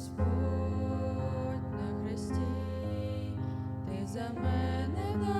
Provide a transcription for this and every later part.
Господь на хресті, ти за мене.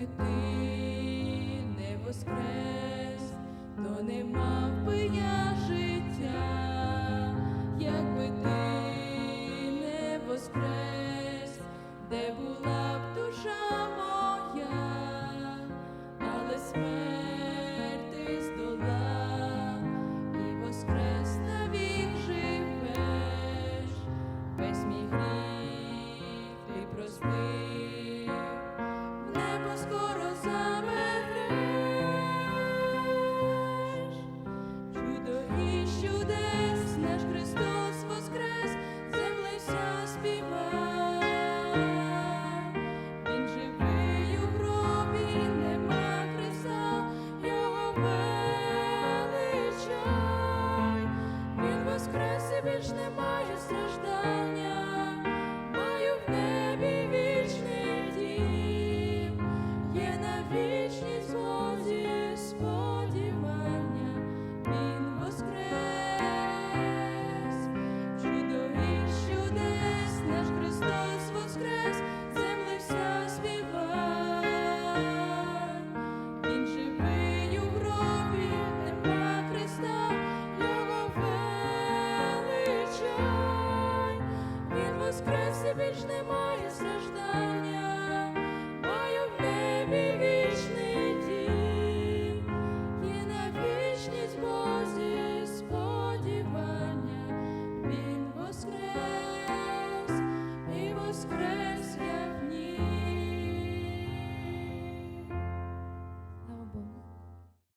якби ти не воскрес, то нема.